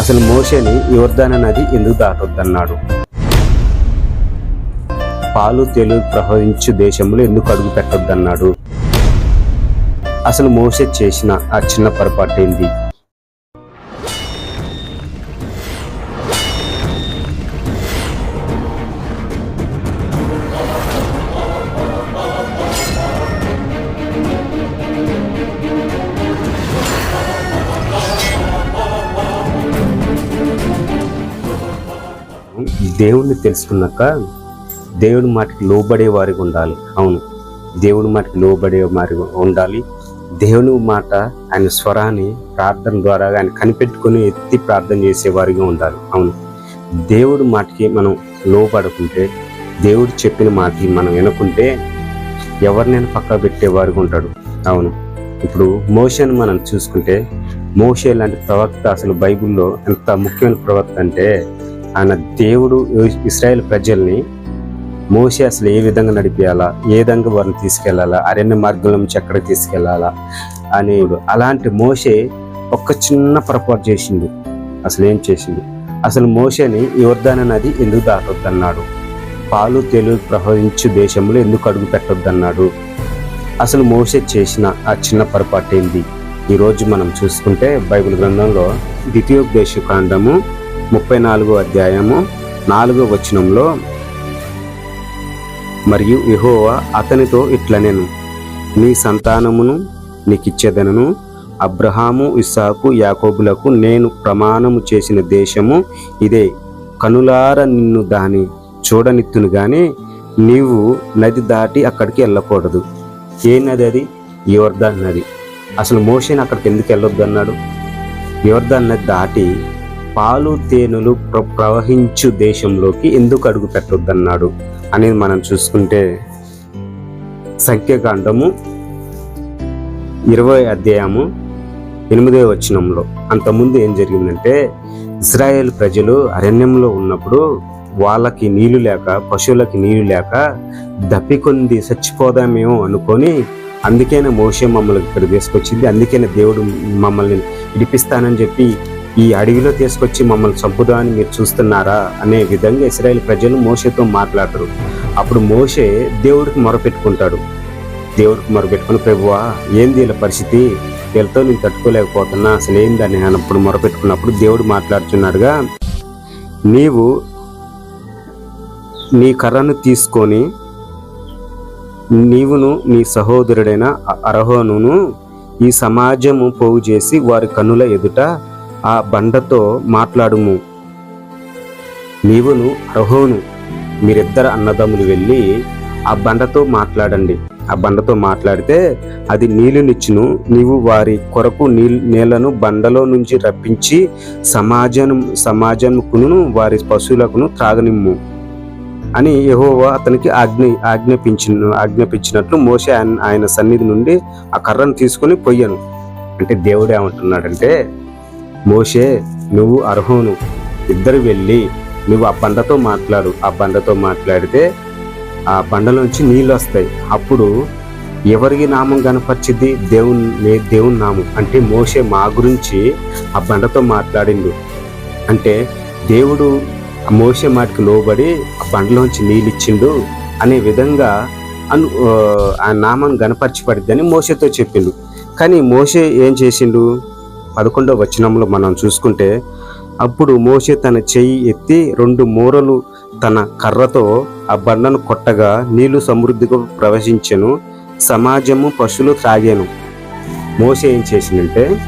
అసలు మోషేని యువర్ధాన నది ఎందుకు దాటొద్దన్నాడు? పాలు తెలుగు ప్రవహించు దేశంలో ఎందుకు అడుగు పెట్టొద్దన్నాడు? అసలు మోసే చేసిన ఆ చిన్న పొరపాటు దేవుణ్ణి తెలుసుకున్నాక దేవుని మాటకి లోబడే వారికి ఉండాలి. అవును. దేవుడి మాటకి లోబడే వారి ఉండాలి. దేవుని మాట ఆయన స్వరాన్ని ప్రార్థన ద్వారా ఆయన కనిపెట్టుకుని ఎత్తి ప్రార్థన చేసేవారిగా ఉండాలి. అవును. దేవుడి మాటకి మనం లోపడుకుంటే దేవుడు చెప్పిన మాటకి మనం వినకుంటే ఎవరినైనా పక్క పెట్టేవారుగా ఉంటాడు. అవును. ఇప్పుడు మోషను మనం చూసుకుంటే మోషే లాంటి ప్రవక్త అసలు బైబిల్లో ఎంత ముఖ్యమైన ప్రవక్త అంటే ఆయన దేవుడు ఇస్రాయేల్ ప్రజల్ని మోసే అసలు ఏ విధంగా నడిపించాలా ఏ విధంగా వారిని తీసుకెళ్ళాలా అరణ్య మార్గం నుంచి ఎక్కడికి తీసుకెళ్ళాలా అనేడు అలాంటి మోసే ఒక్క చిన్న పొరపాటు చేసిండు. అసలు ఏం చేసిండు? అసలు మోషని యువర్ధాన నది ఎందుకు దాటొద్దన్నాడు? పాలు తెలుగు ప్రవహించు దేశంలో ఎందుకు అడుగు పెట్టొద్దన్నాడు? అసలు మోసే చేసిన ఆ చిన్న పొరపాటు ఏంది ఈరోజు మనం చూసుకుంటే బైబిల్ గ్రంథంలో ద్వితీయోపదేశ కాండము ముప్పై నాలుగో అధ్యాయము నాలుగో వచనంలో మరియు యెహోవా అతనితో ఇట్లా నేను నీ సంతానమును నీకిచ్చేదనను అబ్రహాము ఇస్సాకు యాకోబులకు నేను ప్రమాణము చేసిన దేశము ఇదే. కనులార నిన్ను దాని చూడనిత్తును గాని నీవు నది దాటి అక్కడికి వెళ్ళకూడదు. ఏ నది అది? యువర్ధన్ నది. అసలు మోషన్ అక్కడికి ఎందుకు వెళ్ళొద్దు అన్నాడు యోర్దాన్ నది దాటి పాలు తేనెలు ప్ర- ప్రవహించు దేశంలోకి ఎందుకు అడుగు పెట్టొద్దన్నాడు అనేది మనం చూసుకుంటే సంఖ్యాకాండము ఇరవై అధ్యాయము ఎనిమిదవ వచనంలో. అంతకుముందు ఏం జరిగిందంటే ఇజ్రాయేల్ ప్రజలు అరణ్యంలో ఉన్నప్పుడు వాళ్ళకి నీళ్ళు లేక పశువులకి నీళ్ళు లేక దప్పికొంది చచ్చిపోదామేమో అనుకొని అందుకనే మోసే మమ్మల్ని ఇక్కడ తీసుకొచ్చింది అందుకనే దేవుడు మమ్మల్ని విడిపిస్తానని చెప్పి ఈ అడవిలో తీసుకొచ్చి మమ్మల్ని చంపుదా అని మీరు చూస్తున్నారా అనే విధంగా ఇస్రాయేల్ ప్రజలు మోషేతో మాట్లాడరు అప్పుడు మోషే దేవుడికి మొరపెట్టుకుంటాడు. దేవుడికి మొరపెట్టుకుని ప్రభువా ఏంది వీళ్ళ పరిస్థితి? వీళ్ళతో నేను తట్టుకోలేకపోతున్నా అసలు ఏందని అన్నప్పుడు మొరపెట్టుకున్నప్పుడు దేవుడు మాట్లాడుతున్నాడుగా నీవు నీ కర్రను తీసుకొని నీవును నీ సహోదరుడైన అ- ఈ సమాజము పోగు చేసి వారి కన్నుల ఎదుట ఆ బండతో మాట్లాడుము. నీవును అర్హోను మీరిద్దరు అన్నదమ్ములు వెళ్ళి ఆ బండతో మాట్లాడండి. ఆ బండతో మాట్లాడితే అది నీళ్ళనిచ్చును నీవు వారి కొరకు నీ నీళ్ళను బండలో నుంచి రప్పించి సమాజం సమాజముకును వారి పశువులకును త్రాగనిమ్ము అని యహోవా అతనికి ఆజ్ఞ ఆజ్ఞాపించిన ఆజ్ఞాపించినట్లు మోసే ఆయన ఆయన సన్నిధి నుండి ఆ కర్రను తీసుకొని పొయ్యను. అంటే దేవుడు ఏమంటున్నాడంటే మోషే నువ్వు అర్హును ఇద్దరు వెళ్ళి నువ్వు ఆ బండతో మాట్లాడు. ఆ బండతో మాట్లాడితే ఆ బండలోంచి నీళ్ళు వస్తాయి. అప్పుడు ఎవరికి నామం కనపరిచింది దేవుని దేవుని నామం. అంటే మోసే మా గురించి ఆ బండతో మాట్లాడిండు. అంటే దేవుడు ఆ మోసే మాటకి లోబడి ఆ బండలోంచి నీళ్ళు ఇచ్చిండు అనే విధంగా అను ఆ, ఆ నామం గనపరచబడిద్దని మోసతో చెప్పిండు. కానీ మోసే ఏం చేసిండు? పదకొండో వచనంలో మనం చూసుకుంటే అప్పుడు మోసే తన చెయ్యి ఎత్తి రెండు మూరలు తన కర్రతో ఆ బండను కొట్టగా నీళ్ళు సమృద్ధిగా ప్రవేశించను సమాజము పశువులు త్రాగాను. మోసే ఏం చేసిందంటే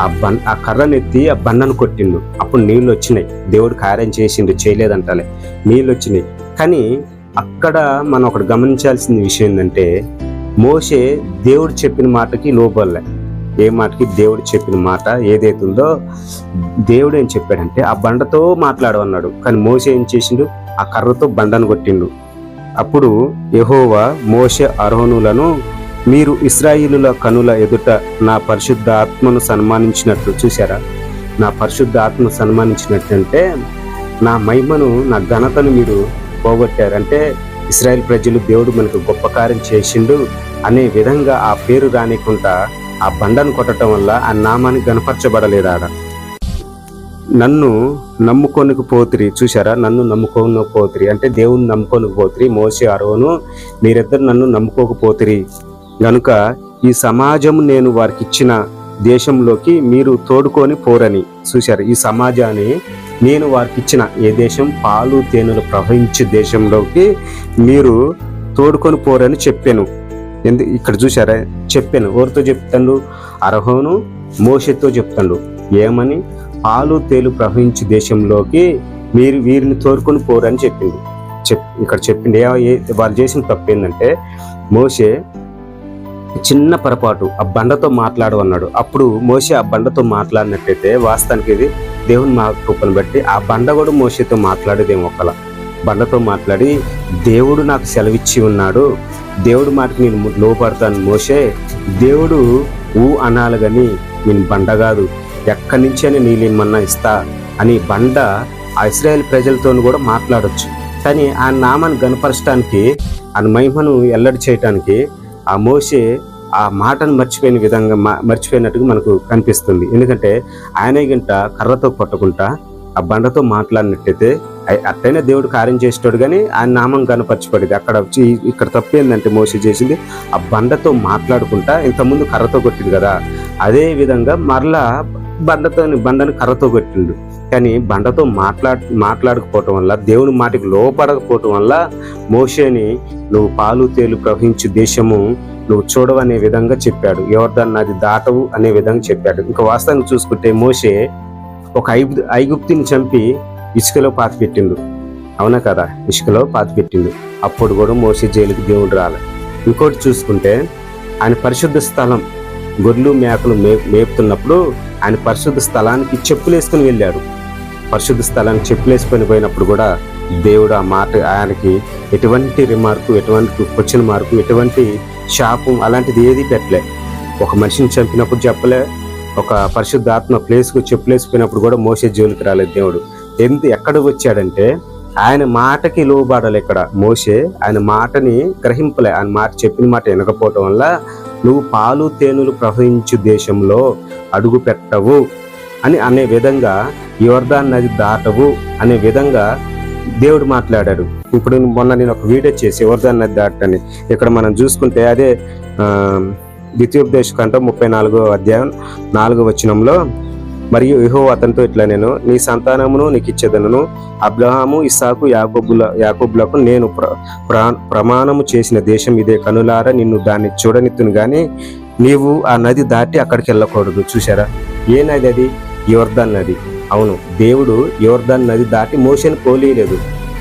ఆ బన్ ఆ కర్రనెత్తి ఆ బండను కొట్టిండు. అప్పుడు నీళ్ళు వచ్చినాయి. దేవుడు కార్యం చేసిండు చేయలేదంటలే. నీళ్ళు వచ్చినాయి. కానీ అక్కడ మనం ఒకటి గమనించాల్సిన విషయం ఏంటంటే మోసే దేవుడు చెప్పిన మాటకి లోబడలే. ఏ మాటకి దేవుడు చెప్పిన మాట ఏదైతే ఉందో దేవుడు ఏం చెప్పాడంటే ఆ బండతో మాట్లాడు అన్నాడు కానీ మోస ఏం చేసిండు? ఆ కర్రతో బండను కొట్టిండు. అప్పుడు యహోవా మోస అర్హనులను మీరు ఇస్రాయిలుల కనుల ఎదుట నా పరిశుద్ధ ఆత్మను సన్మానించినట్లు చూసారా నా పరిశుద్ధ ఆత్మను సన్మానించినట్లంటే నా మహిమను నా ఘనతను మీరు పోగొట్టారు అంటే ప్రజలు దేవుడు మనకు గొప్ప కార్యం చేసిండు అనే విధంగా ఆ పేరు రానికుండా ఆ బండను కొట్టడం వల్ల ఆ నామాన్ని గనపరచబడలేదాడ నన్ను నమ్ముకొనికి పోతిరి చూసారా నన్ను నమ్ముకొని పోతిరి. అంటే దేవుని నమ్ముకొని పోతిరి. మోసే అరవను మీరిద్దరు నన్ను నమ్ముకోకపోతిరి గనుక ఈ సమాజం నేను వారికి ఇచ్చిన దేశంలోకి మీరు తోడుకొని పోరని చూశారు? ఈ సమాజాన్ని నేను వారికి ఇచ్చిన ఏ దేశం? పాలు తేనెలు ప్రవహించే దేశంలోకి మీరు తోడుకొని పోరని చెప్పాను. ఎందు ఇక్కడ చూసారా చెప్పాను. ఎవరితో చెప్తాడు? అర్హోను మోషతో చెప్తాడు. ఏమని? పాలు తేలు ప్రవహించే దేశంలోకి మీరు వీరిని తోరుకొని పోరని చెప్పింది. చెప్ ఇక్కడ చెప్పింది ఏ వాళ్ళు చేసిన తప్పు ఏంటంటే మోసే చిన్న పొరపాటు ఆ బండతో మాట్లాడు అన్నాడు అప్పుడు మోషే ఆ బండతో మాట్లాడినట్టయితే వాస్తవానికి ఇది దేవుని మా కృపను బట్టి ఆ బండ కూడా మోషేతో మాట్లాడేదేమో ఒకలా. బండతో మాట్లాడి దేవుడు నాకు సెలవిచ్చి ఉన్నాడు. దేవుడు మాటకు నేను లోపడతాను మోసే దేవుడు ఊ అనాలి కానీ నేను బండ కాదు. ఎక్కడి నుంచైనా నీళ్ళేమన్నా ఇస్తా అని బండ ఆ ఇస్రాయేల్ ప్రజలతో కూడా మాట్లాడచ్చు. కానీ ఆ నామాన్ని గనపరచడానికి ఆ మహిమను ఎల్లడి చేయటానికి ఆ మోసే ఆ మాటను మర్చిపోయిన విధంగా మర్చిపోయినట్టుగా మనకు కనిపిస్తుంది. ఎందుకంటే ఆయన గింట కర్రతో కొట్టకుండా ఆ బండతో మాట్లాడినట్టయితే అట్టైనా అట్టయినా దేవుడు కార్యం చేసేటాడు కానీ ఆయన నామం కనపరచబడింది అక్కడ వచ్చి ఇక్కడ తప్పు ఏంటంటే మోసే చేసింది. ఆ బండతో మాట్లాడుకుంటా ఇంతకుముందు కర్రతో కొట్టింది కదా. అదే విధంగా మరలా బండతో బండను కర్రతో కొట్టిండు. కానీ బండతో మాట్లాడు మాట్లాడకపోవటం వల్ల దేవుని మాటికి లోపడకపోవటం వల్ల మోషేని నువ్వు పాలు తేలు ప్రవహించు దేశము నువ్వు చూడవనే విధంగా చెప్పాడు. ఎవరిదాన్ని అది దాటవు అనే విధంగా చెప్పాడు. ఇంకా వాస్తవంగా చూసుకుంటే మోషే ఒక ఐగు ఐగుప్తిని చంపి ఇసుకలో పాతి పెట్టిండు. అవునా కదా? ఇసుకలో పాతి పెట్టిండు. అప్పుడు కూడా మోసే జైలుకి దేవుడు రాలే. ఇంకోటి చూసుకుంటే ఆయన పరిశుద్ధ స్థలం గొర్రెలు మేకలు మే మేపుతున్నప్పుడు ఆయన పరిశుద్ధ స్థలానికి చెప్పులు వేసుకుని వెళ్ళాడు. పరిశుద్ధ స్థలానికి చెప్పులు వేసుకొని పోయినప్పుడు కూడా దేవుడు ఆ మాట ఆయనకి ఎటువంటి రిమార్కు ఎటువంటి క్వశ్చన్ మార్కు ఎటువంటి శాపం అలాంటిది ఏది పెట్టలే. ఒక మనిషిని చంపినప్పుడు చెప్పలే ఒక పరిశుద్ధాత్మ ప్లేస్కు చెప్పులేసిపోయినప్పుడు కూడా మోసే జోలికి రాలేదు దేవుడు. ఎంత ఎక్కడ వచ్చాడంటే ఆయన మాటకి లోబడాలి ఇక్కడ. మోసే ఆయన మాటని గ్రహింపలే. ఆయన మాట చెప్పిన మాట వినకపోవటం వల్ల నువ్వు పాలు తేనెలు ప్రవహించు దేశంలో అడుగు పెట్టవు అని అనే విధంగా యువర్ధాన్ నది దాటవు అనే విధంగా దేవుడు మాట్లాడాడు. ఇప్పుడు మొన్న నేను ఒక వీడియో చేసి యువర్ధాన్ నది దాటని ఇక్కడ మనం చూసుకుంటే అదే ఆ, ద్వితీయోపదేశ కంఠం ముప్పై నాలుగో అధ్యాయం నాలుగో వచనంలో మరియు యహో అతనితో ఇట్లా నేను నీ సంతానమును నీకు ఇచ్చేదనను అబ్రహాము ఇస్సాకు యాకోబుల యాకోబులకు నేను ప్ర ప్రా- ప్రమాణము చేసిన దేశం ఇదే. కనులారా నిన్ను దాన్ని చూడనిత్తును గాని నీవు ఆ నది దాటి అక్కడికి వెళ్ళకూడదు. చూసారా ఏ నది అది? యువర్ధన్ నది. అవును దేవుడు యువర్ధన్ నది దాటి మోషని పోలీలేదు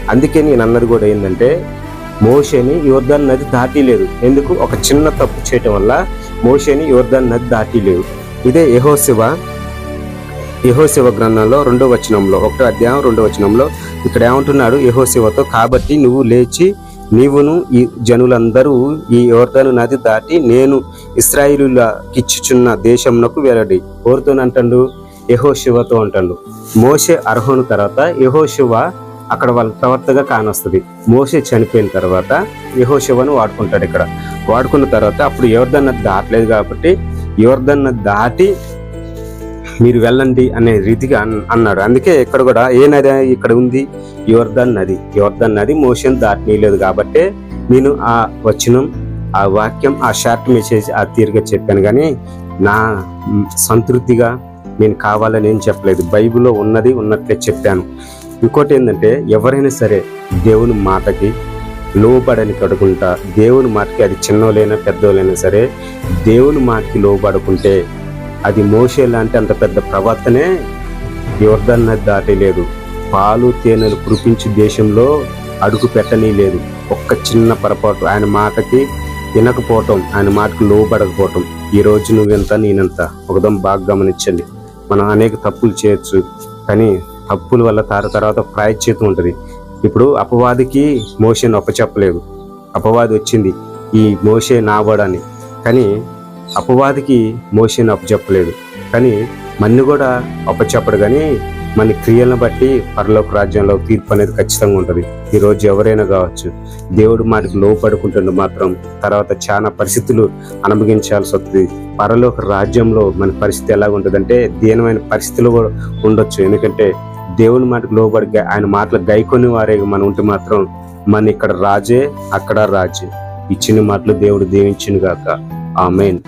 అందుకే నేను అన్నది కూడా ఏంటంటే మోషేని యువర్ధన్ నది దాటిలేదు. ఎందుకు? ఒక చిన్న తప్పు చేయటం వల్ల మోషేని యోర్ధన్ నది దాటిలేదు ఇదే యహోశివ యహోశివ గ్రంథంలో రెండో వచనంలో ఒకటో అధ్యాయం రెండో వచనంలో ఇక్కడ ఏమంటున్నాడు యహోశివతో కాబట్టి నువ్వు లేచి నీవును ఈ జనులందరూ ఈ యోర్దాను నది దాటి నేను ఇస్రాయిలుకిచ్చుచున్న దేశంనకు వెళ్ళడి. ఎవరితో అంటాడు యెహోశివతో అంటాడు. మోషే అర్హోను తర్వాత యహోశివ అక్కడ వాళ్ళ ప్రవర్తగా కానొస్తుంది. మోసే చనిపోయిన తర్వాత యహోశివను వాడుకుంటాడు ఇక్కడ. వాడుకున్న తర్వాత అప్పుడు యోర్దాన్ నది దాటలేదు కాబట్టి యోర్దాన్ నది దాటి మీరు వెళ్ళండి అనే రీతిగా అన్- అన్నాడు. అందుకే ఇక్కడ కూడా ఏ నది ఇక్కడ ఉంది? యువర్ధన్ నది. యువర్ధన్ నది మోషన్ దాటనీయలేదు కాబట్టి నేను ఆ వచనం ఆ వాక్యం ఆ షార్ట్ మెసేజ్ ఆ తీరుగా చెప్పాను. కానీ నా సంతృప్తిగా నేను కావాలని ఏం చెప్పలేదు. బైబిల్లో ఉన్నది ఉన్నట్లే చెప్పాను. ఇంకోటి ఏంటంటే ఎవరైనా సరే దేవుని మాటకి లోబడని కడుకుంటా దేవుని మాటకి అది చిన్నోళ్ళైనా పెద్దోళ్ళైనా సరే దేవుని మాటకి లోబడుకుంటే అది మోసే లాంటి అంత పెద్ద ప్రవర్తనే యువర్ధన్ నది దాటలేదు పాలు తేనెలు కురిపించి దేశంలో అడుగు పెట్టనీ లేదు. ఒక్క చిన్న పొరపాటు ఆయన మాటకి వినకపోవటం ఆయన మాటకు లోబడకపోవటం. ఈ రోజు నువ్వెంత నేనెంత? ఒకదం బాగా గమనించండి. మనం అనేక తప్పులు చేయొచ్చు కానీ అప్పుల వల్ల తార తర్వాత ప్రాయశ్చితం ఉంటుంది. ఇప్పుడు అపవాదికి మోషన్ ఒప్పచెప్పలేదు అపవాది వచ్చింది ఈ మోషే నావాడని కానీ అపవాదికి మోషన్ అప్పచెప్పలేదు కానీ మన్ను కూడా అప్పచెప్పడు కానీ మన క్రియలను బట్టి పరలోక రాజ్యంలో తీర్పు అనేది ఖచ్చితంగా ఉంటుంది. ఈ రోజు ఎవరైనా కావచ్చు దేవుడు మాటికి లోపడుకుంటుండే మాత్రం తర్వాత చాలా పరిస్థితులు అనుభవించాల్సి వస్తుంది. పరలోక రాజ్యంలో మన పరిస్థితి ఎలా ఉంటుందంటే దీనమైన పరిస్థితులు కూడా ఉండొచ్చు. ఎందుకంటే దేవుని మాటకు లోబడి ఆయన మాటలు గైకొని వారే మనం ఉంటే మాత్రం మన ఇక్కడ రాజే అక్కడ రాజే. ఇచ్చిన మాటలు దేవుడు దీవించిన గాక ఆమెన్.